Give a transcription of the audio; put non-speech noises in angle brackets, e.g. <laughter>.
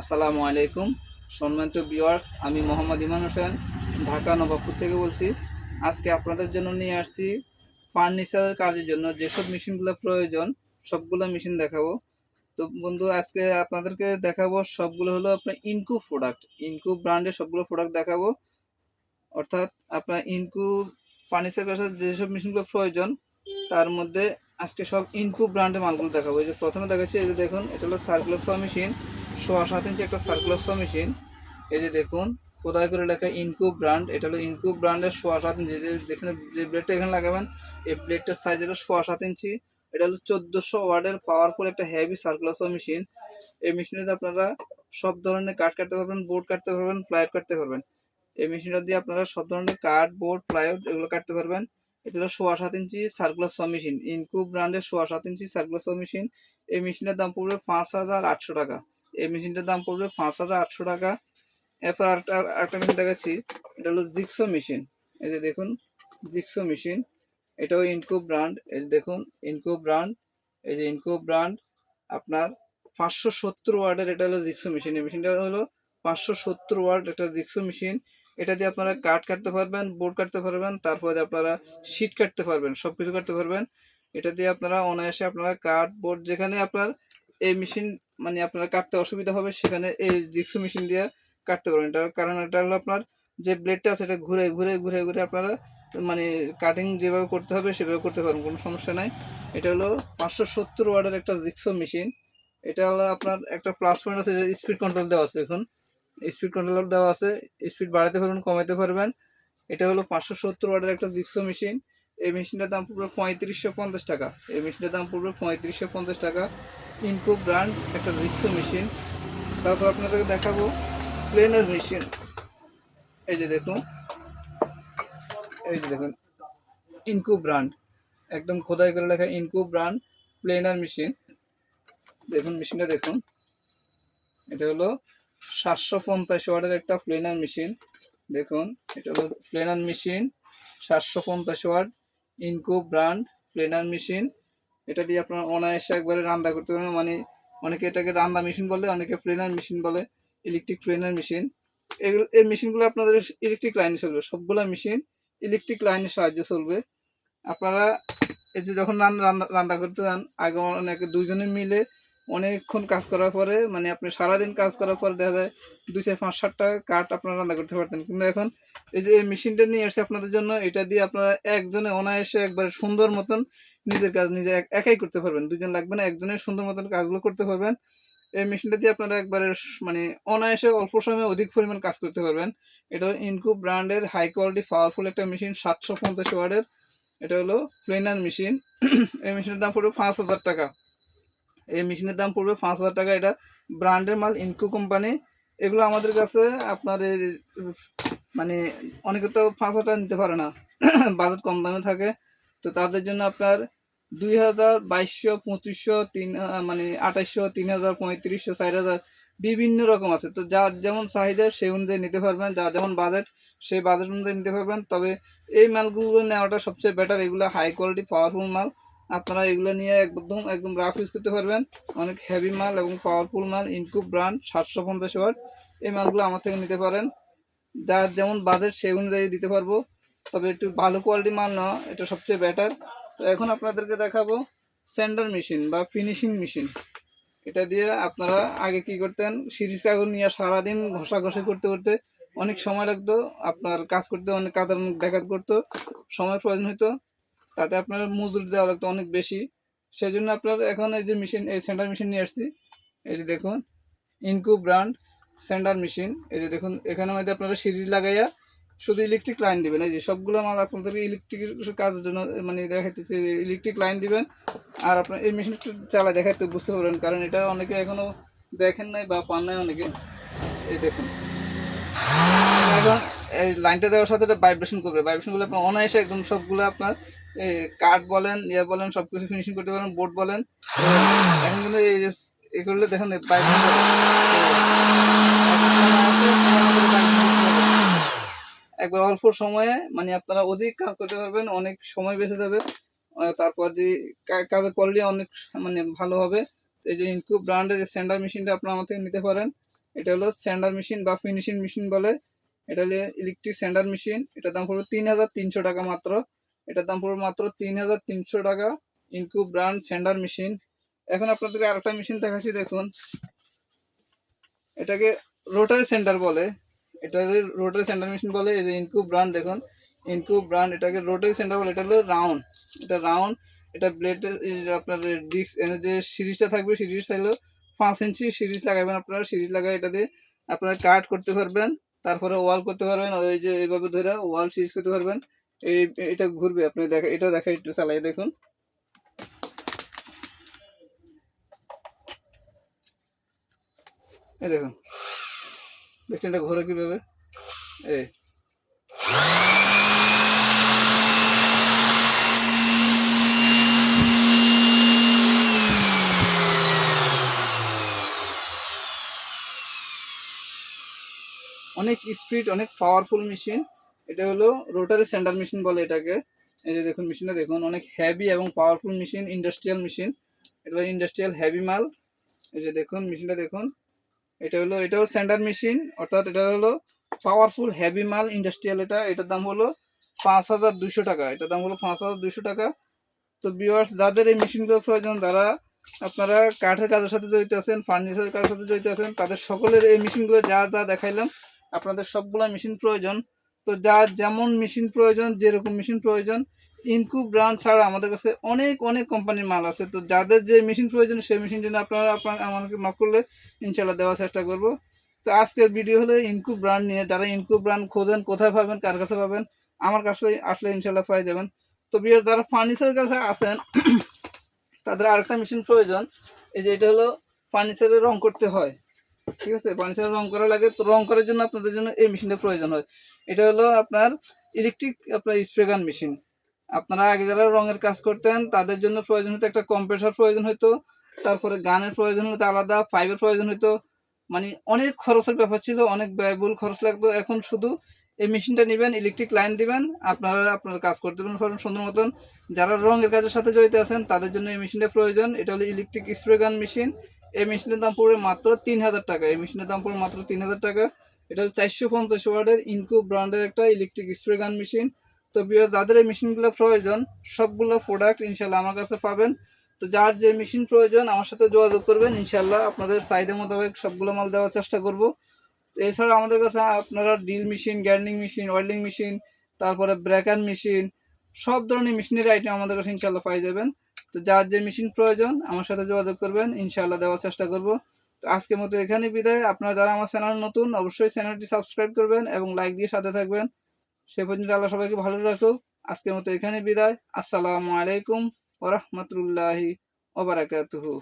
আসসালামু আলাইকুম। সম্মানিত ভিউয়ার্স, আমি মোহাম্মদ ইমান হোসেন, ঢাকা নবাবপুর থেকে বলছি। আজকে আপনাদের জন্য নিয়ে আসছি ফার্নিচারের কাজের জন্য যেসব মেশিনগুলো প্রয়োজন, সবগুলো মেশিন দেখাবো। তো বন্ধু, আজকে আপনাদেরকে দেখাবো সবগুলো হলো আপনার ইনকু প্রোডাক্ট। ইনকু ব্র্যান্ডের সবগুলো প্রোডাক্ট দেখাবো। অর্থাৎ আপনার ইনকু ফার্নিচার কাজের যেসব মেশিনগুলো প্রয়োজন, তার মধ্যে আজকে সব ইনকু ব্র্যান্ডের মালগুলো দেখাবো। এই যে প্রথমে দেখাচ্ছি, এই যে দেখুন, এটা হলো সার্কুলার স মেশিন। সোয়া সাত ইঞ্চি একটা সার্কুলার স মেশিন এই যে দেখুন, কোথায় করে লেখা ইনকু ব্র্যান্ড এটা হলো ইনকু ব্র্যান্ডের সোয়া সাত ইঞ্চি। যে যেখানে যে ব্লেডটা এখানে লাগাবেন, এই ব্লেডটার সাইজ হলো সোয়া সাত ইঞ্চি। এটা হলো চোদ্দোশো ওয়ার্ডের পাওয়ারফুল একটা হেভি সার্কুলার স মেশিন এই মেশিনেতে আপনারা সব ধরনের কাঠ কাটতে পারবেন বোর্ড কাটতে পারবেন প্লাইউড কাটতে পারবেন। এই মেশিনটা দিয়ে আপনারা সব ধরনের কাঠ বোর্ড প্লাইউড এগুলো কাটতে পারবেন। এটা হলো সোয়া সাত ইঞ্চি সার্কুলার স মেশিন ইনকু ব্র্যান্ডের সোয়া সাত ইঞ্চি সার্কুলার স মেশিন এই মেশিনের দাম পড়বে পাঁচ হাজার আটশো টাকা। এই মেশিনটার দাম পড়বে পাঁচ হাজার আটশো টাকা। এরপর আরেকটা মেশিন দেখাচ্ছি। এটা হলো জিক্সো মেশিন এই যে দেখুন জিক্সো মেশিন এটাও ইনকো ব্র্যান্ড এই যে দেখুন ইনকো ব্র্যান্ড এই যে ইনকো ব্র্যান্ড আপনার পাঁচশো সত্তর ওয়ার্ডের এটা হলো জিক্সো মেশিন এই মেশিনটা হলো পাঁচশো সত্তর ওয়ার্ড একটা জিক্সো মেশিন এটা দিয়ে আপনারা কাঠ কাটতে পারবেন, বোর্ড কাটতে পারবেন, তারপরে আপনারা শিট কাটতে পারবেন সব কিছু কাটতে পারবেন। এটা দিয়ে আপনারা অনায়াসে আপনারা কাঠ, বোর্ড যেখানে আপনার এই মেশিন মানে আপনার কাটতে অসুবিধা হবে, সেখানে এই জিক্সো মেশিন দিয়ে কাটতে পারবেন। এটা কারণ এটা হলো আপনার যে ব্লেডটা আছে, এটা ঘুরে ঘুরে ঘুরে ঘুরে আপনারা মানে কাটিং যেভাবে করতে হবে, সেভাবে করতে পারবেন, কোনো সমস্যা নাই। এটা হলো পাঁচশো সত্তর ওয়ার্ডের একটা জিক্সো মেশিন। এটা হলো আপনার একটা প্লাস পয়েন্ট আছে স্পিড কন্ট্রোল দেওয়া আছে, দেখুন। স্পিড কন্ট্রোলার দেওয়া আছে স্পিড বাড়াতে পারবেন কমাতে পারবেন। এটা হলো পাঁচশো সত্তর ওয়ার্ডের একটা জিক্সো মেশিন। এই মেশিনটার দাম পড়বে পঁয়ত্রিশশো পঞ্চাশ টাকা। এই মেশিনটার দাম পড়বে পঁয়ত্রিশশো পঞ্চাশ টাকা। ইনকো ব্র্যান্ড একটা জিক্সো মেশিন। তারপর আপনাদেরকে দেখাবো প্লেনার মেশিন। এই যে দেখুন। এই যে দেখুন। Inco brand. একদম খোদাই করে লেখা ইনকো ব্র্যান্ড প্লেনার মেশিন। দেখুন, মেশিনটা দেখুন। এটা হলো সাতশো পঞ্চাশ ওয়ার্ডের একটা প্লেনার মেশিন। দেখুন, এটা হলো প্লেনার মেশিন। সাতশো পঞ্চাশ watt Inco brand planer machine. এটা দিয়ে আপনার অনায়াসে একবারে রান্না করতে পারেন মানে অনেকে এটাকে রান্না মেশিন বলে, অনেকে প্লেনার মেশিন বলে ইলেকট্রিক প্লেনার মেশিন এগুলো এই মেশিনগুলো আপনাদের ইলেকট্রিক লাইনে চলবে। সবগুলো মেশিন ইলেকট্রিক লাইনের সাহায্যে চলবে। আপনারা এই যে যখন রান্না রান্না করতে যান, আগে অনেকে দুজনে মিলে অনেকক্ষণ কাজ করার পরে মানে আপনি সারাদিন কাজ করার পরে দেখা যায় দুই চার পাঁচ সাতটা কাঠ আপনারা রান্না করতে পারতেন। কিন্তু এখন এই যে এই মেশিনটা নিয়ে এসে আপনাদের জন্য, এটা দিয়ে আপনারা একজনে অনায়াসে একবারে সুন্দর মতন নিজের কাজ নিজে এক- একাই করতে পারবেন। দুজন লাগবে না একজনের সুন্দর মতন কাজগুলো করতে পারবেন। এই মেশিনটা দিয়ে আপনারা একবারে মানে অনায়াসে অল্প সময়ে অধিক পরিমাণ কাজ করতে পারবেন। এটা হলো ইনকু ব্র্যান্ডের হাই কোয়ালিটি পাওয়ারফুল একটা মেশিন, সাতশো পঞ্চাশ ওয়ার্ডের এটা হলো প্লেনার মেশিন। এই মেশিনের দাম পড়বে পাঁচ হাজার টাকা। এই মেশিনের দাম পড়বে পাঁচ হাজার টাকা। এটা ব্র্যান্ডের মাল ইনকো কোম্পানি। এগুলো আমাদের কাছে আপনার মানে অনেকে তো পাঁচ হাজার টাকা নিতে পারে না। <coughs> বাজেট কম দামে থাকে। তো তাদের জন্য আপনার দুই হাজার বাইশশো, পঁচিশশো, তিন মানে আঠাইশশো, তিন হাজার, পঁয়ত্রিশশো, চার হাজার বিভিন্ন রকম আছে। তো যার যেমন চাহিদা সেই অনুযায়ী নিতে পারবেন। যার যেমন বাজেট সেই বাজেট অনুযায়ী নিতে পারবেন। তবে এই মালগুলো নেওয়াটা সবচেয়ে বেটার এগুলো হাই কোয়ালিটি পাওয়ারফুল মাল। আপনারা এগুলো নিয়ে একদম একদম রাফ ইউজ করতে পারবেন। অনেক হেভি মাল এবং পাওয়ারফুল মাল ইনকু ব্র্যান্ড সাতশো পঞ্চাশ ওয়াট এই মালগুলো আমার থেকে নিতে পারেন। যার যেমন বাজেট সেই অনুযায়ী দিতে পারব। তবে একটু ভালো কোয়ালিটি মাল নেওয়া এটা সবচেয়ে বেটার তো এখন আপনাদেরকে দেখাবো স্যান্ডার মেশিন বা ফিনিশিং মেশিন এটা দিয়ে আপনারা আগে কি করতেন, সিরিজ কাগজ নিয়ে সারাদিন ঘষাঘষি করতে করতে অনেক সময় লাগতো, আপনার কাজ করতে অনেক মুখ দেখাত করতো সময় প্রয়োজন হতো তাতে আপনার মজুরি দেওয়া লাগতো অনেক বেশি। সেই জন্য আপনার এখন এই যে মেশিন এই সেন্টার মেশিন নিয়ে আসছি। এই যে দেখুন ইনকু ব্র্যান্ড সেন্টার মেশিন এই যে দেখুন, এখানে মধ্যে আপনারা সিরিজ লাগাইয়া শুধু ইলেকট্রিক লাইন দিবেন। এই যে সবগুলো মাল আপনাদের ইলেকট্রিক কাজের জন্য মানে দেখাইতেছে ইলেকট্রিক লাইন দিবেন। আর আপনার এই মেশিনটা চালা দেখাইতে বুঝতে পারবেন, কারণ এটা অনেকে এখনও দেখেন নাই বা পান নাই অনেকে। এই দেখুন। এখন এই লাইনটা দেওয়ার সাথে এটা ভাইব্রেশন করবে। ভাইব্রেশন করলে আপনার অনায়াসে একদম সবগুলো আপনার কাঠ বলেন ইয়ে বলেন সব কিছু ফিনিশিং করতে পারেন বোর্ড বলেন। এখন কিন্তু এই যে এ করলে দেখুন ভাইব্রেশন একবার অল্প সময়ে মানে আপনারা অধিক কাজ করতে পারবেন, অনেক সময় বেঁচে যাবে তারপর যে কা- কাজের কোয়ালিটি অনেক মানে ভালো হবে এই যে ইনকু ব্র্যান্ডের স্ট্যান্ডার্ড মেশিনটা আপনারা আমার থেকে নিতে পারেন, এটা হলো স্যান্ডার মেশিন বা ফিনিশিং মেশিন বলে, এটা হলো ইলেকট্রিক স্যান্ডার মেশিন এটার দাম পড়বে তিন হাজার তিনশো টাকা মাত্র। এটার দাম পড়বে মাত্র তিন হাজার তিনশো টাকা ইনকু ব্র্যান্ড স্যান্ডার মেশিন এখন আপনাদেরকে আরেকটা মেশিন দেখাচ্ছি, দেখুন। এটাকে রোটারি সেন্টার বলে। এটা রোটারি সেন্টার মেশিন বলে, এই যে ইনকু ব্র্যান্ড দেখুন। ইনকু ব্র্যান্ড এটাকে রোটারি সেন্টার বলে। এটা হলো রাউন্ড এটা রাউন্ড এটা ব্লেড আপনার ডিস্ক যে সিরিজটা থাকবে সিরিজ হলো পাঁচ ইঞ্চি সিরিজ লাগাবেন আপনারা। সিরিজ লাগাই এটা দিয়ে আপনারা কাট করতে পারবেন, তারপরে ওয়াল করতে পারবেন, ওই যে এইভাবে ধরে ওয়াল সিরিজ করতে পারবেন। এই, এটা ঘুরবে, আপনি দেখা এটা দেখা একটু চালাই দেখুন। এই দেখুন। দেখছেন এটা ঘোরে কীভাবে? এই। অনেক স্পিড, অনেক পাওয়ারফুল মেশিন। এটা হলো রোটারি সেন্টার মেশিন বলে এটাকে। এই যে দেখুন মেশিনটা দেখুন, অনেক হেভি এবং পাওয়ারফুল মেশিন ইন্ডাস্ট্রিয়াল মেশিন এটা হলো ইন্ডাস্ট্রিয়াল হেভি মাল। এই যে দেখুন মেশিনটা দেখুন। এটা হলো, এটাও সেন্টার মেশিন অর্থাৎ এটা হলো পাওয়ারফুল হেভি মাল ইন্ডাস্ট্রিয়াল এটা। এটার দাম হলো পাঁচ হাজার দুশো টাকা। এটার দাম হলো পাঁচ হাজার দুশো টাকা। তো বিওয়ার্স যাদের এই মেশিনগুলো প্রয়োজন, যারা আপনারা কাঠের কাজের সাথে জড়িত আছেন ফার্নিচারের কাজের সাথে জড়িত আছেন, তাদের সকলের এই মেশিনগুলো যা যা দেখাইলাম, আপনাদের সবগুলা মেশিন প্রয়োজন। তো যার যেমন মেশিন প্রয়োজন, যেরকম মেশিন প্রয়োজন ইনকু ব্র্যান্ড ছাড়া আমাদের কাছে অনেক অনেক কোম্পানির মাল আছে। তো যাদের যে মেশিন প্রয়োজন, সেই মেশিন জন্য আপনারা আপনার, আমাকে মাফ করলে ইনশাল্লাহ দেওয়ার চেষ্টা করব। তো আজকের ভিডিও হলো ইনকু ব্র্যান্ড নিয়ে। যারা ইনকু ব্র্যান্ড খোঁজেন, কোথায় পাবেন, কার কাছে পাবেন, আমার কাছে আসলে ইনশাল্লাহ পাই যাবেন। তো বিয়ার যারা ফার্নিচারের কাছে আছেন তাদের আরেকটা মেশিন প্রয়োজন। এই যে এটা হলো ফার্নিচারে রং করতে হয়। ঠিক আছে ফার্নিচার রং করা লাগে, তো রং করার জন্য আপনাদের জন্য এই মেশিনটা প্রয়োজন হয়। এটা হলো আপনার ইলেকট্রিক আপনার স্প্রে গান মেশিন আপনারা আগে যারা রঙের কাজ করতেন, তাদের জন্য প্রয়োজন হতো একটা কম্প্রেসার প্রয়োজন হতো তারপরে গানের প্রয়োজন হতো, আলাদা পাইপের প্রয়োজন হতো মানে অনেক খরচের ব্যাপার ছিল, অনেক ব্যয়বহুল খরচ লাগতো। এখন শুধু এই মেশিনটা নেবেন ইলেকট্রিক লাইন দিবেন, আপনারা আপনার কাজ করতে পারেন সুন্দর মতন। যারা রঙের কাজের সাথে জড়িত আছেন, তাদের জন্য এই মেশিনটা প্রয়োজন। এটা হলো ইলেকট্রিক স্প্রে গান মেশিন এই মেশিনের দাম পড়বে মাত্র তিন হাজার টাকা। এই মেশিনের দাম পড়বে মাত্র তিন হাজার টাকা। এটা চারশো পঞ্চাশ ওয়ার্ডের ইনকো ব্র্যান্ডের একটা ইলেকট্রিক স্প্রে গান মেশিন তো বিয়ার যাদের এই মেশিনগুলো প্রয়োজন, সবগুলো প্রোডাক্ট ইনশাল্লাহ আমার কাছে পাবেন। তো যার যে মেশিন প্রয়োজন, আমার সাথে যোগাযোগ করবেন। ইনশাল্লাহ আপনাদের চাহিদা মোতাবেক সবগুলো মাল দেওয়ার চেষ্টা করব। এছাড়া আমাদের কাছে আপনারা drill machine grinding machine welding machine তারপরে ব্রেকার মেশিন সব ধরনের মেশিনের আইটেম আমাদের কাছে ইনশাল্লাহ পাই যাবেন। তো যার যে মেশিন প্রয়োজন, আমার সাথে যোগাযোগ করবেন, ইনশাআল্লাহ দেওয়ার চেষ্টা করব। তো আজকের মতো এখানে বিদায়। আপনারা যারা আমার চ্যানেল নতুন, অবশ্যই চ্যানেলটি সাবস্ক্রাইব করবেন এবং লাইক দিয়ে সাথে থাকবেন। সে পর্যন্ত আল্লাহ সবাইকে ভালো রাখুক। আজকের মতো এখানে বিদায়। আসসালামু আলাইকুম ওরহমতুল্লাহি ওবরাকাতুহু